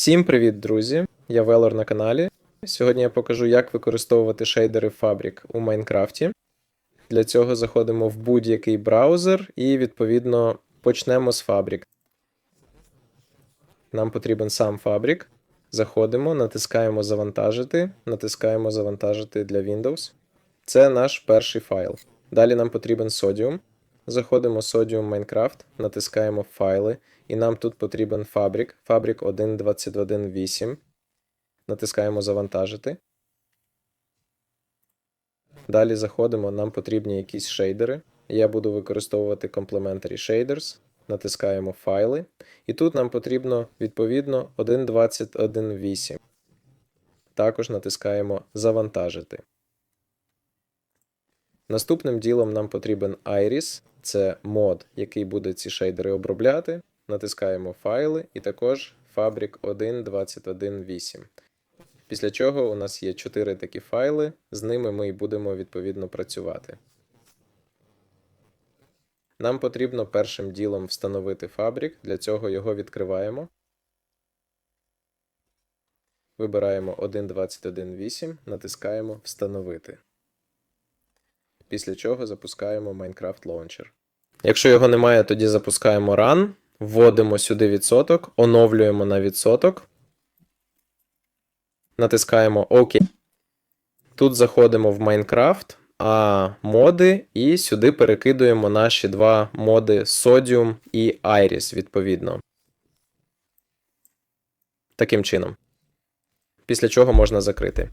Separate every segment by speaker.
Speaker 1: Всім привіт, друзі! Я Велор на каналі. Сьогодні я покажу, як використовувати шейдери Fabric у Майнкрафті. Для цього заходимо в будь-який браузер і, відповідно, почнемо з Fabric. Нам потрібен сам Fabric. Заходимо, натискаємо Завантажити, натискаємо Завантажити для Windows. Це наш перший файл. Далі нам потрібен Sodium. Заходимо в Sodium Minecraft, натискаємо файли, і нам тут потрібен Fabric, Fabric 1.21.8. Натискаємо Завантажити. Далі заходимо, нам потрібні якісь шейдери. Я буду використовувати Complementary Shaders. Натискаємо файли. І тут нам потрібно відповідно 1.21.8. Також натискаємо Завантажити. Наступним ділом нам потрібен Iris, це мод, який буде ці шейдери обробляти. Натискаємо файли і також Fabric 1.21.8. Після чого у нас є 4 такі файли, з ними ми і будемо відповідно працювати. Нам потрібно першим ділом встановити Fabric, для цього його відкриваємо. Вибираємо 1.21.8, натискаємо Встановити. Після чого запускаємо Minecraft Launcher. Якщо його немає, тоді запускаємо Run, вводимо сюди відсоток, оновлюємо на відсоток. Натискаємо ОК. Тут заходимо в Minecraft, а моди, і сюди перекидуємо наші два моди Sodium і Iris, відповідно. Таким чином. Після чого можна закрити.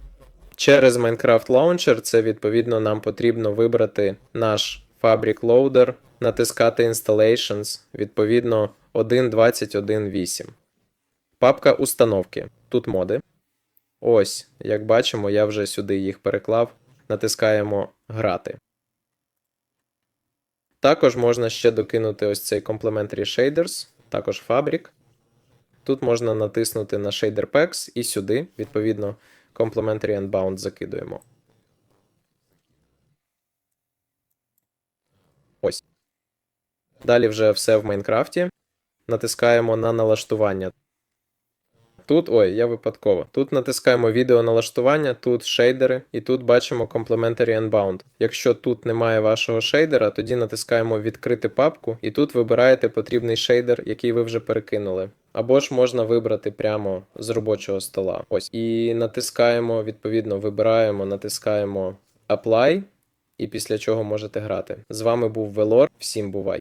Speaker 1: Через Minecraft Launcher це відповідно нам потрібно вибрати наш Fabric Loader, натискати Installations, відповідно 1.21.8. Папка установки. Тут моди. Ось, як бачимо, я вже сюди їх переклав. Натискаємо Грати. Також можна ще докинути ось цей Complementary Shaders, також Fabric. Тут можна натиснути на Shader Packs і сюди, відповідно, Complementary and Bound закидуємо. Ось. Далі вже все в Майнкрафті. Натискаємо на налаштування. Тут, ой, я випадково. Тут натискаємо відео налаштування, тут шейдери, і тут бачимо Complementary and Bound. Якщо тут немає вашого шейдера, тоді натискаємо відкрити папку, і тут вибираєте потрібний шейдер, який ви вже перекинули. Або ж можна вибрати прямо з робочого стола. Ось. І натискаємо, відповідно, вибираємо, натискаємо Apply, і після чого можете грати. З вами був Велор. Всім бувай!